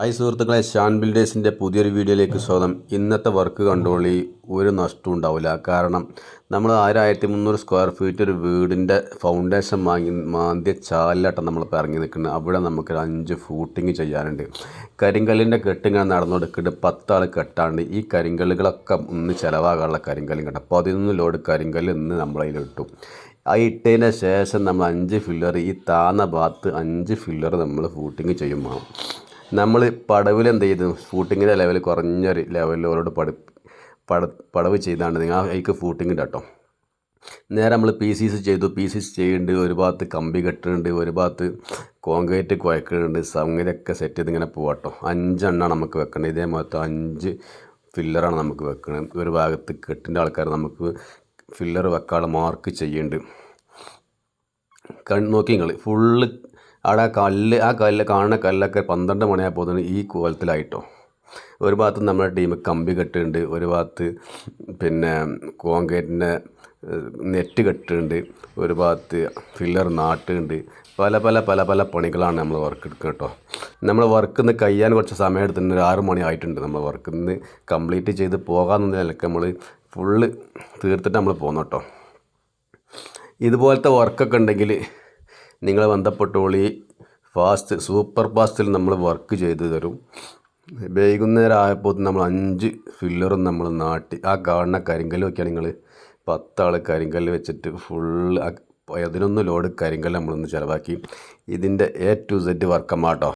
Hi സുഹൃത്തുക്കളെ ഷാൻ ബിൽഡേഴ്സിന്റെ പുതിയൊരു വീഡിയോയിലേക്ക് സ്വാഗതം. ഇന്നത്തെ വർക്ക് കണ്ടോളി ഒരു നഷ്ടവും ഉണ്ടാവില്ല. കാരണം നമ്മൾ ആയിരത്തി മുന്നൂറ് സ്ക്വയർ ഫീറ്റ് ഒരു വീടിന്റെ ഫൗണ്ടേഷൻ വാങ്ങി മാന്തിയ ചാലിലാട്ടം നമ്മളിപ്പോൾ ഇറങ്ങി നിൽക്കുന്നത് അവിടെ നമുക്ക് അഞ്ച് ഫൂട്ടിങ് ചെയ്യാനുണ്ട്. കരിങ്കല്ലിന്റെ കെട്ടിങ്ങനെ നടന്നു കൊടുക്കുന്നുണ്ട് പത്താൾ കെട്ടാണ്ട് ഈ കരിങ്കല്ലുകളൊക്കെ ഒന്ന് ചിലവാകാനുള്ള കരിങ്കല്ലും കേട്ടോ. പതിനൊന്ന് ലോഡ് കരിങ്കല്ല് ഇന്ന് നമ്മളതിൽ ഇട്ടു. ആ ഇട്ടതിന് ശേഷം നമ്മൾ അഞ്ച് ഫില്ലർ ഈ താന്ന ഭാഗത്ത് അഞ്ച് ഫില്ലർ നമ്മൾ ഫൂട്ടിങ് ചെയ്യും നമ്മൾ പടവിൽ എന്ത് ചെയ്തു? ഫൂട്ടിങ്ങിന്റെ ലെവൽ കുറഞ്ഞൊരു ലെവലിൽ ഓരോട് പട പട പടവ് ചെയ്താണ്. നിങ്ങൾ അതിക്ക് ഫൂട്ടിങ്ങിന്റെ കേട്ടോ നേരെ നമ്മൾ പി സി സി ചെയ്തു. പി സി സി ചെയ്യുന്നുണ്ട് ഒരു ഭാഗത്ത് കമ്പി കെട്ടുന്നുണ്ട് ഒരു ഭാഗത്ത് കോൺക്രീറ്റ് കുഴക്കുന്നുണ്ട് സംഗതിയൊക്കെ സെറ്റ് ചെയ്ത് ഇങ്ങനെ പോവാട്ടോ. അഞ്ചെണ്ണമാണ് നമുക്ക് വെക്കേണ്ടത് ഇതേ മൊത്തം അഞ്ച് ഫില്ലറാണ് നമുക്ക് വെക്കുന്നത് ഒരു ഭാഗത്ത് കെട്ടിന്റെ ആൾക്കാർ നമുക്ക് ഫില്ലർ വെക്കാനുള്ള മാർക്ക് ചെയ്യുന്നുണ്ട് കൺ നോക്കി നിങ്ങൾ ഫുള്ള് അവിടെ ആ കല്ല് ആ കല്ല് കാണുന്ന കല്ലൊക്കെ പന്ത്രണ്ട് മണിയായപ്പോൾ ഈ കോലത്തിലായിട്ടോ. ഒരു ഭാഗത്ത് നമ്മുടെ ടീം കമ്പി കെട്ടുന്നുണ്ട് ഒരു ഭാഗത്ത് പിന്നെ കോൺക്രീറ്റിന്റെ നെറ്റ് കെട്ടുന്നുണ്ട് ഒരു ഭാഗത്ത് ഫില്ലർ നാട്ടുന്നുണ്ട് പല പല പല പല പണികളാണ് നമ്മൾ വർക്ക് എടുക്കുക കേട്ടോ. നമ്മൾ വർക്ക് നിന്ന് കഴിയാൻ കുറച്ച് സമയം എടുത്തിട്ടുണ്ട് ഒരു ആറ് മണി ആയിട്ടുണ്ട് നമ്മൾ വർക്ക് നിന്ന് കംപ്ലീറ്റ് ചെയ്ത് പോകാമെന്ന നിലയ്ക്ക് നമ്മൾ ഫുള്ള് തീർത്തിട്ട് നമ്മൾ പോകുന്നു കേട്ടോ ഇതുപോലത്തെ വർക്കൊക്കെ ഉണ്ടെങ്കിൽ നിങ്ങൾ ബന്ധപ്പെട്ടോളി ഫാസ്റ്റ് സൂപ്പർ ഫാസ്റ്റിൽ നമ്മൾ വർക്ക് ചെയ്ത് തരും. വൈകുന്നേരം ആയപ്പോൾ നമ്മൾ അഞ്ച് ഫില്ലറും നമ്മൾ നാട്ടി. ആ കാണുന്ന കരിങ്കല്ല് വയ്ക്കുക നിങ്ങൾ പത്താൾ കരിങ്കല്ല് വെച്ചിട്ട് ഫുള്ള് പതിനൊന്ന് ലോഡ് കരിങ്കല്ല് നമ്മളൊന്ന് ചിലവാക്കി. ഇതിന്റെ എ ടു സെഡ് വർക്കമ്മാട്ടോ